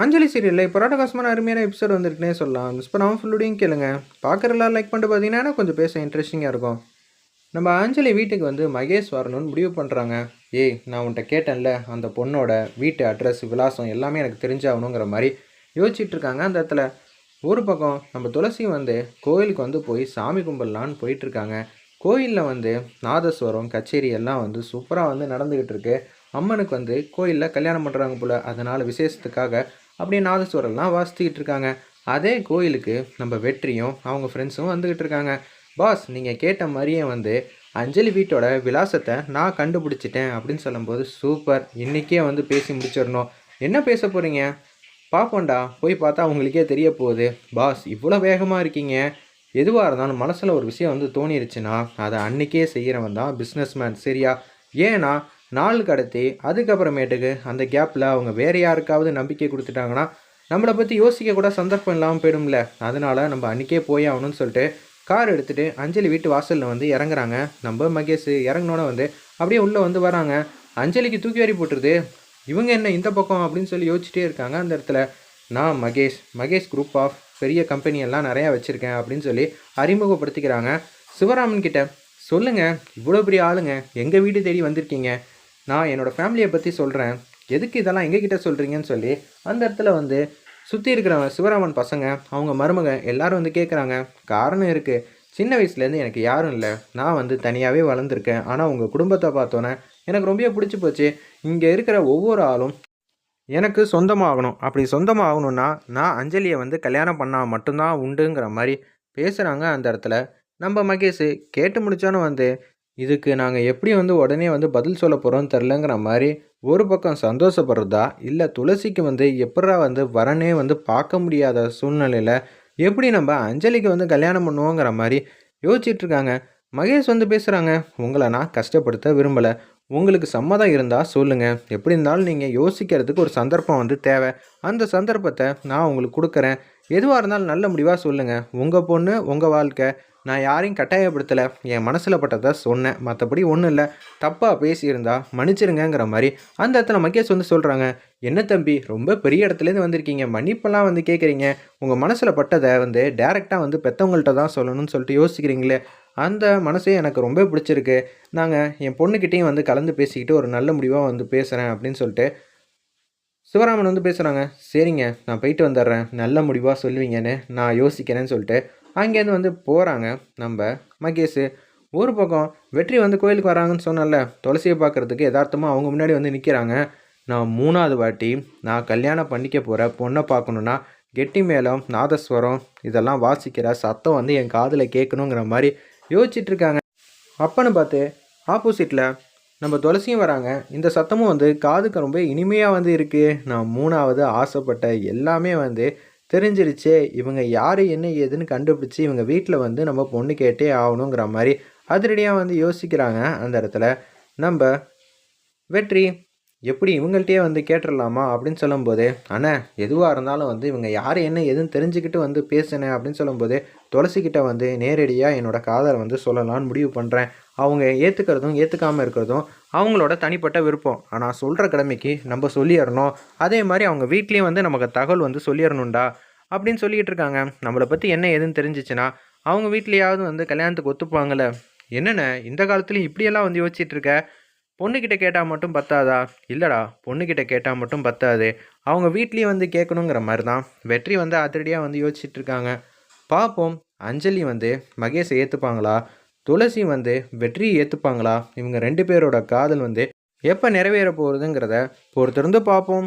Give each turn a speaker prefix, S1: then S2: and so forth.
S1: அஞ்சலி சீரியலில் இப்போ ராட்டகாசமான அருமையான எபிசோட் வந்திருக்குனே சொல்லலாம். மிஸ் பண்ணாமல் ஃபுல்லுடையும் கேளுங்க. பார்க்குறலாம் லைக் பண்ணிட்டு பார்த்தீங்கன்னா கொஞ்சம் பேச இன்ட்ரெஸ்டிங்காக இருக்கும். நம்ம அஞ்சலி வீட்டுக்கு வந்து மகேஷ் வரணும்னு முடிவு பண்ணுறாங்க ஏய் நான் உன்கிட்ட கேட்டேன்ல அந்த பொண்ணோட வீட்டு அட்ரஸ் விலாசம் எல்லாமே எனக்கு தெரிஞ்சாகணுங்கிற மாதிரி யோசிச்சுட்டு இருக்காங்க அந்த இடத்துல. ஒரு பக்கம் நம்ம துளசி வந்து கோயிலுக்கு வந்து போய் சாமி கும்பிடலான்னு போயிட்டுருக்காங்க கோயிலில் வந்து நாதஸ்வரம் கச்சேரி எல்லாம் வந்து சூப்பராக வந்து நடந்துக்கிட்டு இருக்கு. அம்மனுக்கு வந்து கோயிலில் கல்யாணம் பண்ணுறாங்க போல். அதனால் விசேஷத்துக்காக அப்படியே நாதஸ்வரம்லாம் வாசித்துக்கிட்டு இருக்காங்க. அதே கோயிலுக்கு நம்ம வெற்றியும் அவங்க ஃப்ரெண்ட்ஸும் வந்துக்கிட்டு இருக்காங்க. பாஸ் நீங்கள் கேட்ட மாதிரியே வந்து அஞ்சலி வீட்டோட விலாசத்தை நான் கண்டுபிடிச்சிட்டேன் அப்படின்னு சொல்லும்போது சூப்பர் இன்றைக்கே வந்து பேசி முடிச்சிடணும். என்ன பேச போகிறீங்க பார்ப்போண்டா போய் பார்த்தா உங்களுக்கே தெரிய போகுது. பாஸ் இவ்வளோ வேகமாக இருக்கீங்க. எதுவாக இருந்தாலும் மனசில் ஒரு விஷயம் வந்து தோணிருச்சுன்னா அதை அன்றைக்கே செய்கிறவன் தான் பிஸ்னஸ்மேன் சரியா? ஏன்னா நாள் கடத்தி அதுக்கப்புறமேட்டுக்கு அந்த கேப்பில் அவங்க வேறு யாருக்காவது நம்பிக்கை கொடுத்துட்டாங்கன்னா நம்மளை பற்றி யோசிக்க கூட சந்தர்ப்பம் இல்லாமல் போயிடும்ல. அதனால் நம்ம அன்றைக்கே போய் ஆகணும்னு சொல்லிட்டு கார் எடுத்துகிட்டு அஞ்சலி வீட்டு வாசலில் வந்து இறங்குறாங்க. நம்ம மகேஷ் இறங்கினோட வந்து அப்படியே உள்ளே வந்து வராங்க. அஞ்சலிக்கு தூக்கி வாரி போட்டுருது. இவங்க என்ன இந்த பக்கம் அப்படின்னு சொல்லி யோசிச்சுட்டே இருக்காங்க. அந்த இடத்துல நான் மகேஷ் மகேஷ் குரூப் ஆஃப் பெரிய கம்பெனி எல்லாம் நிறையா வச்சுருக்கேன் அப்படின்னு சொல்லி அறிமுகப்படுத்திக்கிறாங்க. சிவராமன் கிட்ட சொல்லுங்கள் இவ்வளோ பெரிய ஆளுங்க எங்கள் வீடு தேடி வந்திருக்கீங்க? நான் என்னோடய ஃபேமிலியை பற்றி சொல்கிறேன் எதுக்கு இதெல்லாம் எங்ககிட்ட சொல்கிறீங்கன்னு சொல்லி அந்த இடத்துல வந்து சுற்றி இருக்கிற சிவராமன் பசங்க அவங்க மருமக எல்லாரும் வந்து கேட்குறாங்க காரணம் இருக்குது சின்ன வயசுலேருந்து எனக்கு யாரும் இல்லை. நான் வந்து தனியாகவே வளர்ந்துருக்கேன். ஆனால் உங்கள் குடும்பத்தை பார்த்தோன்னே எனக்கு ரொம்ப பிடிச்சி போச்சு. இங்கே இருக்கிற ஒவ்வொரு ஆளும் எனக்கு சொந்தமாகணும். அப்படி சொந்தமாகணும்னா நான் அஞ்சலியை வந்து கல்யாணம் பண்ணால் மட்டும்தான் உண்டுங்கிற மாதிரி பேசுகிறாங்க அந்த இடத்துல. நம்ம மகேஷ் கேட்டு முடித்தோன்னு வந்து இதுக்கு நாங்கள் எப்படி வந்து உடனே வந்து பதில் சொல்ல போகிறோம்னு தெரிலங்கிற மாதிரி ஒரு பக்கம் சந்தோஷப்படுறதா இல்லை துளசிக்கு வந்து எப்படா வந்து வரனே வந்து பார்க்க முடியாத சூழ்நிலையில் எப்படி நம்ம அஞ்சலிக்கு வந்து கல்யாணம் பண்ணுவோங்கிற மாதிரி யோசிச்சுட்டு இருக்காங்க மகேஷ் வந்து பேசுகிறாங்க உங்களை நான் கஷ்டப்படுத்த விரும்பலை. உங்களுக்கு சம்மதம் இருந்தால் சொல்லுங்கள் எப்படி இருந்தாலும் நீங்கள் யோசிக்கிறதுக்கு ஒரு சந்தர்ப்பம் வந்து தேவை. அந்த சந்தர்ப்பத்தை நான் உங்களுக்கு கொடுக்குறேன். எதுவாக இருந்தாலும் நல்ல முடிவாக சொல்லுங்கள் உங்கள் பொண்ணு உங்கள் வாழ்க்கை நான் யாரையும் கட்டாயப்படுத்தலை. என் மனசில் பட்டதை சொன்னேன். மற்றபடி ஒன்றும் இல்லை. தப்பாக பேசியிருந்தா மன்னிச்சிருங்கிற மாதிரி அந்த இடத்துல மகேஷ் வந்து சொல்கிறாங்க என்ன தம்பி ரொம்ப பெரிய இடத்துலேருந்து வந்திருக்கீங்க. மன்னிப்பெல்லாம் வந்து கேட்குறீங்க உங்கள் மனசில் பட்டதை வந்து டேரெக்டாக வந்து பெற்றவங்கள்ட்ட தான் சொல்லணும்னு சொல்லிட்டு யோசிக்கிறீங்களே? அந்த மனசே எனக்கு ரொம்ப பிடிச்சிருக்கு. நாங்கள் என் பொண்ணுக்கிட்டேயும் வந்து கலந்து பேசிக்கிட்டு ஒரு நல்ல முடிவாக வந்து பேசுகிறேன் அப்படின்னு சொல்லிட்டு சிவராமன் வந்து பேசுகிறாங்க சரிங்க நான் போயிட்டு வந்துடுறேன். நல்ல முடிவாக சொல்லுவீங்கன்னு நான் யோசிக்கிறேன்னு சொல்லிட்டு அங்கேருந்து வந்து போகிறாங்க நம்ம மகேஷ் ஒரு பக்கம் வெற்றி வந்து கோயிலுக்கு வராங்கன்னு சொன்னல துளசியை பார்க்குறதுக்கு யதார்த்தமாக அவங்க முன்னாடி வந்து நிற்கிறாங்க நான் மூணாவது வாட்டி நான் கல்யாணம் பண்ணிக்க போகிற பொண்ணை பார்க்கணுன்னா கெட்டி மேளம் நாதஸ்வரம் இதெல்லாம் வாசிக்கிற சத்தம் வந்து என் காதில் கேட்கணுங்கிற மாதிரி யோசிச்சிட்ருக்காங்க அப்பன்னு பார்த்து ஆப்போசிட்டில் நம்ம துளசியும் வராங்க. இந்த சத்தமும் வந்து காதுக்கு ரொம்ப இனிமையாக வந்து இருக்குது நான் மூணாவது ஆசைப்பட்ட எல்லாமே வந்து தெரிஞ்சிருச்சே இவங்க யார் என்ன ஏதுன்னு கண்டுபிடிச்சி இவங்க வீட்டில் வந்து நம்ம பொண்ணு கேட்டே ஆகணுங்கிற மாதிரி அதிரடியாக வந்து யோசிக்கிறாங்க. அந்த இடத்துல நம்ம வெற்றி. எப்படி இவங்கள்ட்டே வந்து கேட்டுடலாமா அப்படின்னு சொல்லும்போது அண்ணா எதுவாக இருந்தாலும் வந்து இவங்க யார் என்ன எதுன்னு தெரிஞ்சுக்கிட்டு வந்து பேசுனேன் அப்படின்னு சொல்லும்போது துளசிக்கிட்ட வந்து நேரடியாக என்னோடய காதலை வந்து சொல்லலான்னு முடிவு பண்ணுறேன் அவங்க ஏற்றுக்கிறதும் ஏற்றுக்காமல் இருக்கிறதும் அவங்களோட தனிப்பட்ட விருப்பம். ஆனால் சொல்கிற கடமைக்கு நம்ம சொல்லிடணும். அதே மாதிரி அவங்க வீட்லேயும் வந்து நமக்கு தகவல் வந்து சொல்லிடணும்டா அப்படின்னு சொல்லிக்கிட்டு இருக்காங்க. நம்மளை பற்றி என்ன எதுன்னு தெரிஞ்சிச்சுன்னா அவங்க வீட்லேயாவது வந்து கல்யாணத்துக்கு ஒத்துப்பாங்கள்ல என்னென்ன இந்த காலத்துலேயும் இப்படியெல்லாம் வந்து யோசிச்சுட்டு இருக்க? பொண்ணுக்கிட்ட கேட்டால் மட்டும் பத்தாதா? இல்லைடா பொண்ணுக்கிட்ட கேட்டால் மட்டும் பத்தாது. அவங்க வீட்லேயும் வந்து கேட்கணுங்கிற மாதிரி தான் வெற்றி வந்து அதிரடியாக வந்து யோசிச்சுட்டு இருக்காங்க பார்ப்போம் அஞ்சலி வந்து மகேஷை ஏற்றுப்பாங்களா துளசி வந்து வெற்றியை ஏற்றுப்பாங்களா இவங்க ரெண்டு பேரோட காதல் வந்து எப்போ நிறைவேற போகிறதுங்கிறத பொறுத்திருந்து பார்ப்போம்